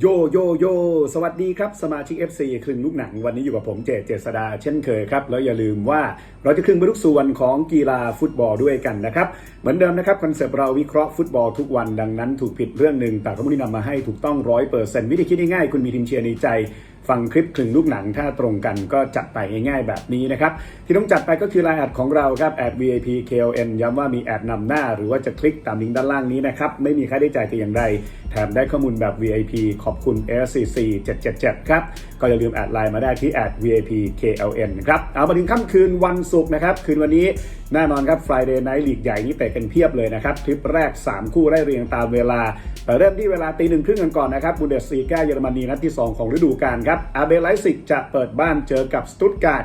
โยโยโยสวัสดีครับ สมาชิก FC ครึ่งลูกหนัง วันนี้อยู่กับผมเจเจษดาเช่นเคยครับ แล้วอย่าลืมว่าเราจะครึ่งไปทุกส่วนของกีฬาฟุตบอลด้วยกันนะครับ เหมือนเดิมนะครับ คอนเซปต์เราวิเคราะห์ฟุตบอลทุกวันดังนั้นถูกผิดเรื่องหนึ่งแต่ข้อมูลที่นำมาให้ถูกต้องร้อยเปอร์เซ็นต์วิธีคิดง่ายๆคุณมีทีมเชียร์ในใจ ฟังคลิปคลึงลูกหนังถ้าตรงกันก็จัดไปง่ายๆแบบนี้นะครับ ที่ต้องจัดไปก็คือรายแอดของเราครับแอด VIP KLN ย้ำว่ามีแอดนำหน้า หรือว่าจะคลิกตามลิงก์ด้านล่างนี้นะครับ ไม่มีค่าใช้จ่ายแต่อย่างใดแถมได้ข้อมูลแบบ VIP ขอบคุณ SCC 777 ครับ ก็อย่าลืมแอดไลน์มาได้ที่แอด VIP KLN นะครับ เอามาถึงค่ำคืนวันศุกร์นะครับ คืนวันนี้ แน่นอนครับ Friday Night ลีกใหญ่นี่เตะกันเพียบเลยนะครับทริปแรก 3 คู่ไล่เรียงตามเวลาแต่เริ่มที่เวลาตีหนึ่งครึ่งกันก่อนนะครับบูเดสซีกาเยอรมนีนัดที่ 2 ของฤดูกาลครับอาเบไลซิกจะเปิดบ้านเจอกับสตุตการ์ด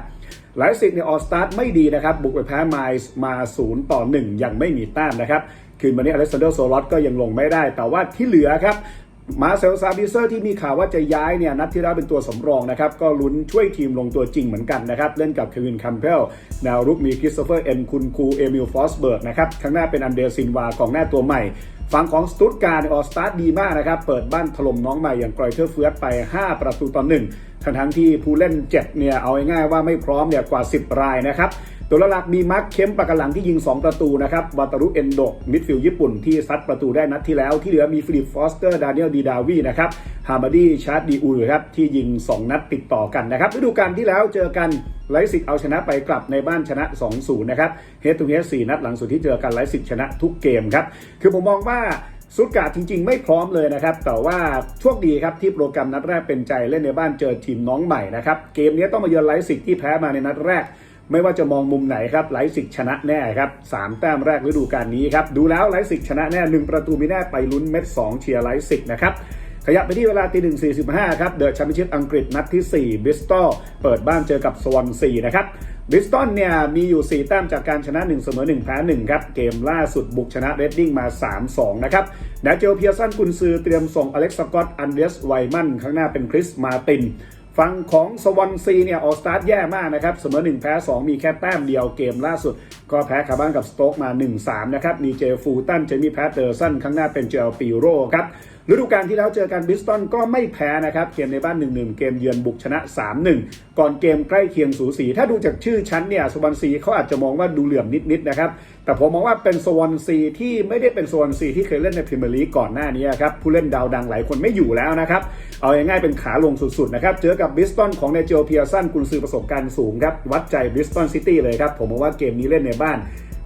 ไลซิกในออสตาร์ทไม่ดีนะครับ บุกไปแพ้ไมล์มา 0 ต่อ 1 ยังไม่มีแต้มนะครับ คืนวันนี้อเล็กซานเดอร์โซลอตก็ยังลงไม่ได้ แต่ว่าที่เหลือครับ มาเซลซาบิเซอร์ที่มีข่าวว่าจะย้ายเนี่ยนัที่แล้วเป็นตัวสำรองนะครับ ก็ลุ้นช่วยทีมลงตัวจริงเหมือนกันนะครับ เล่นกับเควินคัมเพลแนวรุกมีคริสโตเฟอร์เอ็นคุนคูเอมิลฟอสเบิร์กนะครับข้างหน้าเป็นอันเดรซินวากองหน้าตัวใหม่ฝั่งของสตุตการ์ดออสตาร์ดีมากนะครับ เปิดบ้านถล่มน้องใหม่อย่างกรอยเทอร์เฟือสไป 5 ประตูต่อหนึ่งทั้งทั้งที่ผู้เล่น7เนี่ยเอาง่ายๆว่าไม่พร้อมเนี่ยกว่า 10 รายนะครับ ตัวหลักมีมาร์คเข้มปากกหลังที่ยิง 2 ประตูนะครับวาตารุเอนโดมิดฟิลด์ญี่ปุ่นที่ซัดประตูได้นัดที่แล้ว ที่เหลือมีฟิลิปฟอสเตอร์ดานิเอลดีดาวีนะครับฮาร์มาดี้ชาร์ดดีอูครับที่ยิง 2 นัดติดต่อกันนะครับฤดูกาลที่แล้วเจอกันไลซิกเอาชนะไปกลับในบ้านชนะ 2-0 นะครับเฮดทูเฮด4นัดหลังสุดที่เจอกันไลซิกชนะทุกเกมครับคือผมมองว่าสุดกาจริง ๆ ไม่พร้อมเลยนะครับ แต่ว่าโชคดีครับที่โปรแกรมนัดแรกเป็นใจเล่นในบ้านเจอทีมน้องใหม่นะครับ เกมนี้ต้องมาเยือนไลซิกที่แพ้มาในนัดแรก ไม่ว่าจะมองมุมไหนครับไลฟ์ซิกชนะแน่ครับสามแต้มแรกฤดูกาลนี้ครับดูแล้วไลฟ์ซิกชนะแน่หนึ่งประตูมีแน่ไปลุ้นเม็ดสองเชียร์ไลฟ์ซิกนะครับขยับไปที่เวลาตีหนึ่งสี่สิบห้าครับเดอะแชมเปี้ยนชิพอังกฤษนัดที่4บริสตอลเปิดบ้านเจอกับสวอนซีนะครับบริสตอลเนี่ยมีอยู่ 4 แต้มจากการชนะ 1 เสมอ 1 แพ้ 1 ครับ เกมล่าสุดบุกชนะเรดดิ้งมา 3-2 นะครับแดเจลเพียร์สันกุนซือเตรียมส่งอเล็กซ์สกอตอันเดสไวมัน ข้างหน้าเป็นคริสมาติน ฝั่งของสวอนซีเนี่ยออกสตาร์ทแย่มากนะครับเสมอ1แพ้2 มีแค่แต้มเดียวเกมล่าสุด ก็แพ้คาบ้านกับสโต๊กมา 1-3 นะครับ มีเจฟูตัน เจมี่แพตเตอร์สัน ข้างหน้าเป็นเจลปิโรครับ ฤดูกาลที่แล้วเจอกันบิสตันก็ไม่แพ้นะครับ เกมในบ้าน 1-1 เกมเยือนบุกชนะ 3-1 ก่อนเกมใกล้เคียงสูสี ถ้าดูจากชื่อชั้นเนี่ยสวอนซีเขาอาจจะมองว่าดูเหลื่อมนิดๆนะครับ แต่ผมมองว่าเป็นสวอนซีที่ไม่ได้เป็นสวอนซีที่เคยเล่นในพรีเมียร์ลีกก่อนหน้านี้ครับ ผู้เล่นดาวดังหลายคนไม่อยู่แล้วนะครับ เอาง่ายๆเป็นขาลงสุดๆนะครับ เจอกับบิสตันของเนเจลเพียร์สันกุนซือประสบการณ์สูงครับ วัดใจบิสตันซิตี้เลยครับ ผมมองว่าเกมนี้เล่นในบ้าน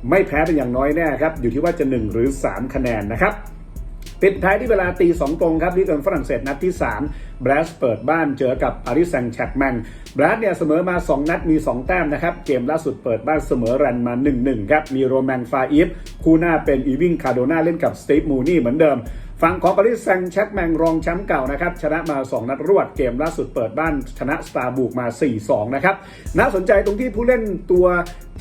ไม่แพ้เป็นอย่างน้อยแน่ครับ อยู่ที่ว่าจะ 1 หรือ 3 คะแนนนะครับปิดท้ายที่เวลาตีสองตรงครับลีกเอิฝรั่งเศสนัดที่3บรัสเปิดบ้านเจอกับปารีสแซงต์แชร์กแมงบรัสเนี่ยเสมอมา 2 นัดมี 2 แต้มนะครับ เกมล่าสุดเปิดบ้านเสมอรันมา 1-1 ครับ มีโรแมนฟาอีฟคู่หน้าเป็นอีวิงคาโดนาเล่นกับสตีฟมูนี่เหมือนเดิม ฝั่งของปารีสแซงแชร์กแมงรองแชมป์เก่านะครับชนะมา 2 นัดรวดเกมล่าสุดเปิดบ้านชนะสตาร์บุกมา 4-2 นะครับน่าสนใจตรงที่ผู้เล่นตัว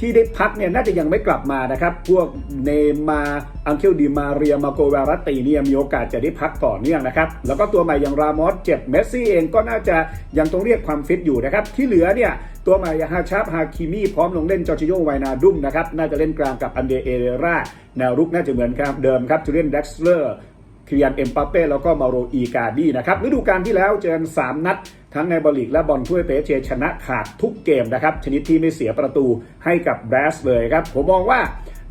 ที่ได้พักเนี่ยน่าจะยังไม่กลับมานะครับ พวกเนมาอังเคลดีมาเรียมาโกเวารัตตีเนี่ยมีโอกาสจะได้พักต่อเนื่องนะครับ แล้วก็ตัวใหม่อย่างรามอสเจ็บเมสซี่เองก็น่าจะยังต้องเรียกความฟิตอยู่นะครับ ที่เหลือเนี่ยตัวใหม่อย่างฮาชาบฮาคิมีพร้อมลงเล่นจอร์จิโยไวนาดุมนะครับน่าจะเล่นกลางกับอันเดเอเรราแนวรุกน่าจะเหมือนครับเดิมครับจูเลียนเด็กซ์เลอร์ คิริยันเอ็มปาเป้แล้วก็มาโรอีกาดีนะครับฤดูกาลที่แล้วเจอกัน3นัด ทั้งในบอลลีกและบอลถ้วยเปเชชนะขาดทุกเกมนะครับ ชนิดที่ไม่เสียประตูให้กับแบรสเลยครับ ผมมองว่า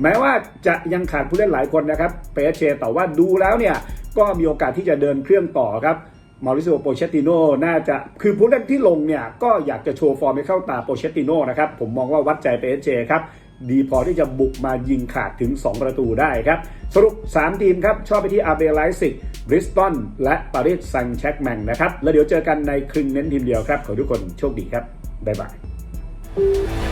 แม้ว่าจะยังขาดผู้เล่นหลายคนนะครับเปเชแต่ว่าดูแล้วเนี่ยก็มีโอกาสที่จะเดินเครื่องต่อครับมาริโอโปเชตติโนน่าจะคือผู้เล่นที่ลงเนี่ย ก็อยากจะโชว์ฟอร์มให้เข้าตาโปเชตติโนนะครับ ผมมองว่าวัดใจเปเชครับ ดีพอที่จะบุกมายิงขาดถึง 2 ประตูได้ครับ สรุป 3 ทีมครับ ชอบไปที่อาเบลไลซิกบริสตันและปารีสแซงต์แชร์กแมงนะครับ แล้วเดี๋ยวเจอกันในครึ่งเน้นทีมเดียวครับ ขอทุกคนโชคดีครับ บ๊ายบาย